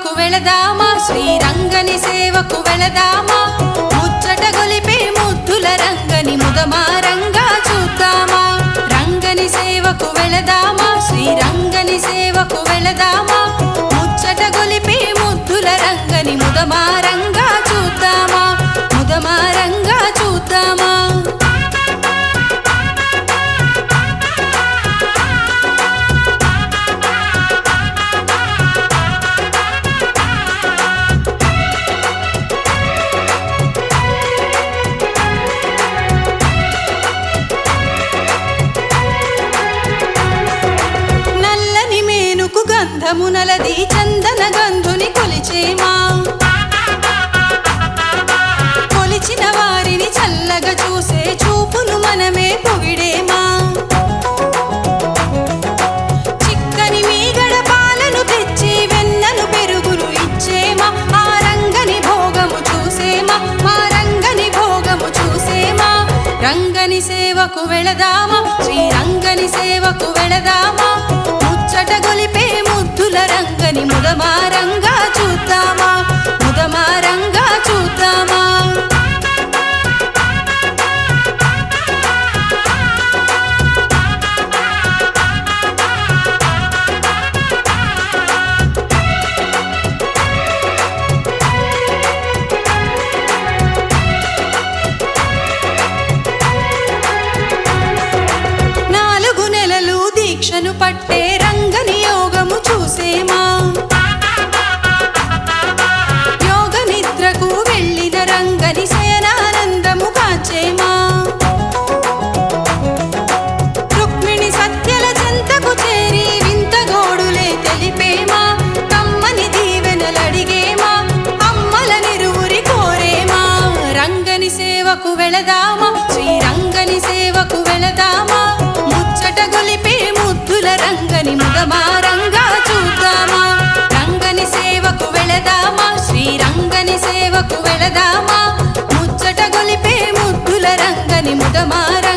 సేవకు వెళదామా? శ్రీరంగని సేవకు వెళదామా? ముచ్చట గొలిపే ముద్దుల రంగని ముదమారంగా చూద్దామా? రంగని సేవకు వెళదామా? శ్రీరంగని సేవకు వెళదామా? ముచ్చట గొలిపే ముద్దుల రంగని ముదమారంగా మేనుకు చందన గంధుని కొలిచేమా? కొలిచిన వారిని చల్లగా చూసే చూపును మనమే పొగిడేమా? చిక్కని మీగడ పాలను తెచ్చి వెన్నను పెరుగులు ఇచ్చేమా? ఆ రంగని భోగము చూసేమా? మా రంగని భోగము చూసేమా? రంగని సేవకు వెళదామా? శ్రీరంగని సేవకు వెళదామా? రంగని చూద్దామా? సేవకు వెళదామా? శ్రీరంగని సేవకు వెళదామా? ముచ్చట గొలిపే ముద్దుల రంగని ముదమారంగా చూద్దామా? రంగని సేవకు వెళదామా? శ్రీరంగని సేవకు వెళదామా? ముచ్చట గొలిపే ముద్దుల రంగని ముదమారంగా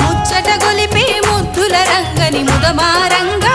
ముచ్చట గొలిపే ముద్దుల రంగని ముదమారంగ